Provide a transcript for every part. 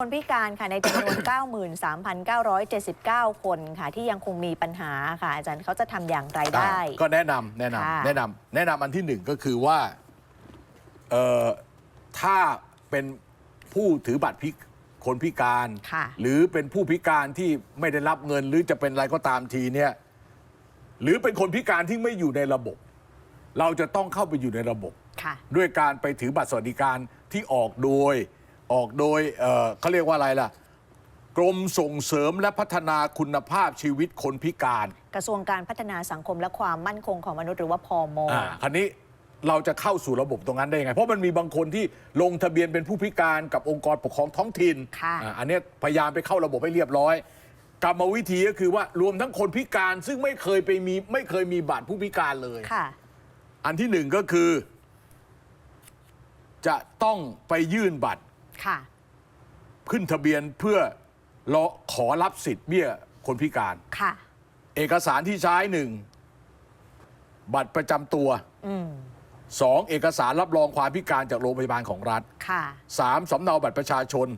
คนพิการค่ะในจำนวน 93,979 คนค่ะ ที่ยังคงมีปัญหาค่ะ อาจารย์เขาจะทำอย่างไรได้อ่าก็แนะนำแนะนำค่ะแนะนำแนะนำอันที่หนึ่งก็คือว่าเอ่อถ้าเป็นผู้ถือบัตรพิคนพิการ ค่ะ หรือเป็นผู้พิการที่ไม่ได้รับเงินหรือจะเป็นอะไรก็ตามทีเนี่ยหรือเป็นคนพิการที่ไม่อยู่ในระบบ เราจะต้องเข้าไปอยู่ในระบบ ค่ะ ด้วยการไปถือบัตรสวัสดิการที่ออกโดย ออกโดยเอ่อเขาเรียกว่าอะไรล่ะ กรมส่งเสริมและพัฒนาคุณภาพชีวิตคนพิการ กระทรวงการพัฒนาสังคมและความมั่นคงของมนุษย์หรือว่าพมอ่าคราวนี้เราจะเข้าสู่ระบบตรงนั้นได้ยังไง เพราะมันมีบางคนที่ลงทะเบียนเป็นผู้พิการกับองค์กรปกครองท้องถิ่นค่ะอ่าอันเนี้ยพยายามไปเข้าระบบให้เรียบร้อย กรรมวิธีก็คือว่ารวมทั้งคนพิการซึ่งไม่เคยไปมีไม่เคยมีบัตรผู้พิการเลย ค่ะ อันที่หนึ่งก็คือ จะต้องไปยื่นบัตร ค่ะ ขึ้นทะเบียนเพื่อรอขอรับสิทธิ์เบี้ยคนพิการ ค่ะ เอกสารที่ใช้หนึ่งบัตรประจำตัวอืมสองเอกสารรับรองความพิการจากโรงพยาบาลของรัฐค่ะ สามสำเนาบัตรประชาชน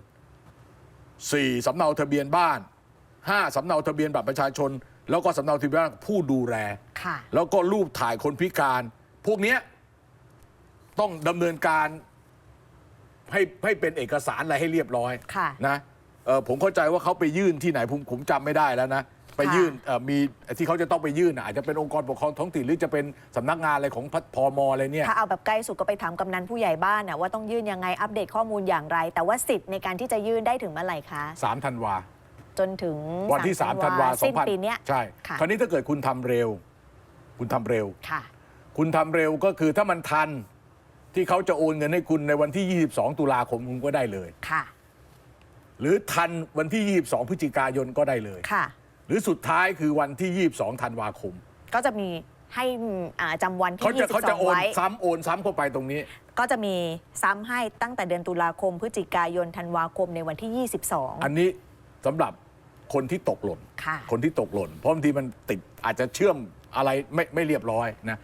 สี่สำเนาทะเบียนบ้านห้าสำเนาทะเบียนบัตรประชาชน แล้วก็สำเนาทะเบียนบ้านผู้ดูแล ค่ะ แล้วก็รูปถ่ายคนพิการ พวกเนี้ยต้องดำเนินการ ให้ให้เป็นเอกสารอะไรให้เรียบร้อยค่ะนะเอ่อผมเข้าใจว่าเขาไปยื่นที่ไหนผมผมจำไม่ได้แล้วนะ ไปยื่นเอ่อมีที่เขาจะต้องไปยื่นน่ะอาจจะเป็นองค์กรปกครองท้องถิ่นหรือจะเป็นสำนักงานอะไรของพมอะไรเนี่ย ถ้าเอาแบบใกล้สุดก็ไปถามกำนันผู้ใหญ่บ้านน่ะว่าต้องยื่นยังไงอัปเดตข้อมูลอย่างไร แต่ว่าสิทธิ์ในการที่จะยื่นได้ถึงเมื่อไหร่คะสามธันวา จนถึงวันที่ 3 ธันวาสิ้นปีเนี้ย ใช่ ค่ะ คราวนี้ถ้าเกิดคุณทำเร็ว คุณทำเร็ว ค่ะ คุณทำเร็วก็คือถ้ามันทัน ที่เขาจะโอนเงินให้คุณในวันที่ 22 ตุลาคมคุณก็ได้เลย ค่ะ หรือทันวันที่ 22 พฤศจิกายนก็ได้เลย ค่ะ หรือสุดท้ายคือวันที่ 22 ธันวาคม ก็จะมีให้อ่าจำวันที่เขาจะเขาจะโอ22 นไว้ ซ้ำโอนซ้ำเข้าไปตรงนี้ ก็จะมีซ้ำให้ตั้งแต่เดือนตุลาคม พฤศจิกายนธันวาคมในวันที่22อันนี้สำหรับคนที่ตกหล่นค่ะ คนที่ตกหล่น เพราะบางทีมันติดอาจจะเชื่อมอะไรไม่ไม่เรียบร้อยนะ